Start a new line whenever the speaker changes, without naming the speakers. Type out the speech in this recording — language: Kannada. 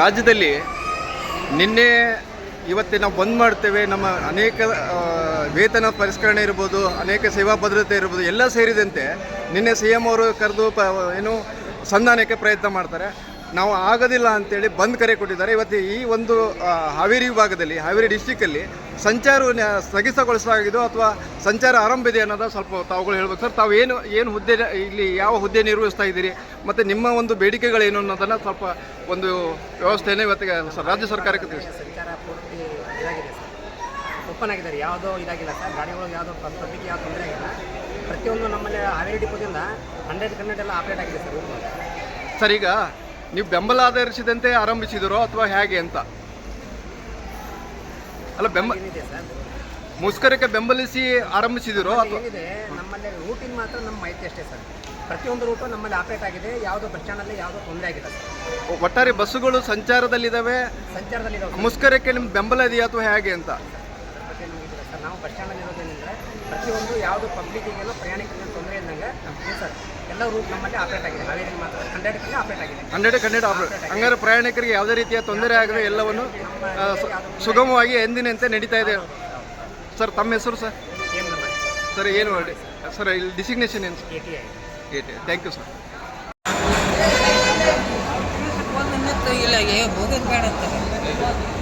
ರಾಜ್ಯದಲ್ಲಿ ನಿನ್ನೆ ಇವತ್ತೇ ನಾವು ಬಂದ್ ಮಾಡ್ತೇವೆ. ನಮ್ಮ ಅನೇಕ ವೇತನ ಪರಿಷ್ಕರಣೆ ಇರ್ಬೋದು, ಅನೇಕ ಸೇವಾ ಭದ್ರತೆ ಇರ್ಬೋದು, ಎಲ್ಲ ಸೇರಿದಂತೆ ನಿನ್ನೆ ಸಿ ಎಂ ಅವರು ಕರೆದು ಪ, ಏನು, ಸಂಧಾನಕ್ಕೆ ಪ್ರಯತ್ನ ಮಾಡ್ತಾರೆ. ನಾವು ಆಗೋದಿಲ್ಲ ಅಂತೇಳಿ ಬಂದ್ ಕರೆ ಕೊಟ್ಟಿದ್ದಾರೆ. ಇವತ್ತು ಈ ಒಂದು ಹಾವೇರಿ ವಿಭಾಗದಲ್ಲಿ, ಹಾವೇರಿ ಡಿಸ್ಟಿಕ್ಕಲ್ಲಿ ಸಂಚಾರ ಸ್ಥಗಿತಗೊಳಿಸಲಾಗಿದೆ ಅಥವಾ ಸಂಚಾರ ಆರಂಭ ಇದೆ ಅನ್ನೋದು ಸ್ವಲ್ಪ ತಾವುಗಳು ಹೇಳ್ಬೇಕು. ಸರ್ ತಾವು ಏನು ಏನು ಹುದ್ದೆ ಇಲ್ಲಿ ಯಾವ ಹುದ್ದೆ ನಿರ್ವಹಿಸ್ತಾ ಇದ್ದೀರಿ ಮತ್ತು ನಿಮ್ಮ ಒಂದು ಬೇಡಿಕೆಗಳೇನು ಅನ್ನೋದನ್ನು ಸ್ವಲ್ಪ ಒಂದು ವ್ಯವಸ್ಥೆಯನ್ನು ಇವತ್ತಿಗೆ ರಾಜ್ಯ ಸರ್ಕಾರಕ್ಕೆ ತಿಳಿಸಿ.
ಸಂಚಾರ ಪೂರ್ತಿ ಇದಾಗಿದೆ ಸರ್. ಓಪನ್ ಆಗಿದ್ದಾರೆ. ಯಾವುದೋ ಇದಾಗಿಲ್ಲ ಸರ್. ಗಾಡಿಗಳು ಯಾವುದೋ ಪಬ್ಲಿಕ್ ಯಾವ ತೊಂದರೆ ಆಗಿಲ್ಲ. ಪ್ರತಿಯೊಂದು ನಮ್ಮಲ್ಲಿ ಹಾವೇರಿ ಡಿಪೋದಿಂದ ಹಂಡ್ರೆಡ್ ಕನ್ನಡ ಎಲ್ಲ ಆಪ್ರೇಟ್ ಆಗಿದೆ ಸರ್.
ಸರ್ ಈಗ ನೀವು ಬೆಂಬಲ ಆಧರಿಸಿದಂತೆ ಆರಂಭಿಸಿದರೋ ಅಥವಾ ಹೇಗೆ ಅಂತ? ಅಲ್ಲ ಬೆಂಬ
ಏನಿದೆ ಸರ್?
ಮುಷ್ಕರಕ್ಕೆ ಬೆಂಬಲಿಸಿ ಆರಂಭಿಸಿದಿರೋ ಅಥವಾ
ಏನಿದೆ ನಮ್ಮಲ್ಲಿ ರೂಟಿನ್ ಮಾತ್ರ ನಮ್ಮ ಮಾಹಿತಿ ಅಷ್ಟೇ ಸರ್. ಪ್ರತಿಯೊಂದು ರೂಟು ನಮ್ಮಲ್ಲಿ ಆಪರೇಟ್ ಆಗಿದೆ ಯಾವುದೋ ಬಸ್ ಸ್ಟ್ಯಾಂಡಲ್ಲಿ ಯಾವುದೋ ತೊಂದರೆ ಆಗಿಲ್ಲ ಸರ್.
ಒಟ್ಟಾರೆ ಬಸ್ಸುಗಳು ಸಂಚಾರದಲ್ಲಿದ್ದಾವೆ
ಸಂಚಾರದಲ್ಲಿ
ಮುಷ್ಕರಕ್ಕೆ ನಿಮ್ಗೆ ಬೆಂಬಲ ಇದೆಯಾ ಅಥವಾ ಹೇಗೆ ಅಂತ?
ಬಗ್ಗೆ ಸರ್. ನಾವು ಬಸ್ ಸ್ಟ್ಯಾಂಡಲ್ಲಿ ಇರೋದೇನೆಂದರೆ ಪ್ರತಿಯೊಂದು ಯಾವುದು ಪಬ್ಲಿಕ್ಕಿಗೆಲ್ಲ ಪ್ರಯಾಣಿಕರಿಗೆ ತೊಂದರೆ ಇದ್ದಂಗೆ ನಮ್ಮ ಸರ್ ಎಲ್ಲ ರೂಟ್ ನಮ್ಮಲ್ಲಿ ಆಪ್ರೇಟ್ ಆಗಿದೆ. ಹಾವೇರಿ ಮಾತ್ರ ಹಂಡ್ರೆಡ್ ಕಡೆ ಆಪ್ರೇಟ್ ಆಗಿದೆ.
ಹಂಡ್ರೆಡ್ ಹಂಡ್ರೆಡ್ ಆಪರೇಟ್ ಹಂಗಾರೆ ಪ್ರಯಾಣಿಕರಿಗೆ ಯಾವುದೇ ರೀತಿಯ ತೊಂದರೆ ಆಗದೆ ಎಲ್ಲವನ್ನು ಸುಗಮವಾಗಿ ಎಂದಿನಂತೆ ನಡೀತಾ ಇದೆ. ಸರ್ ತಮ್ಮ ಹೆಸರು ಸರ್? ಸರ್ ಏನು ಸರ್ ಇಲ್ಲಿ ಡಿಸಿಗ್ನೇಷನ್ ಏನು
K T I
thank you sir
ಇಲ್ಲ ಏ ಹೋಗೋದು ಬೇಡ ಅಂತಾರೆ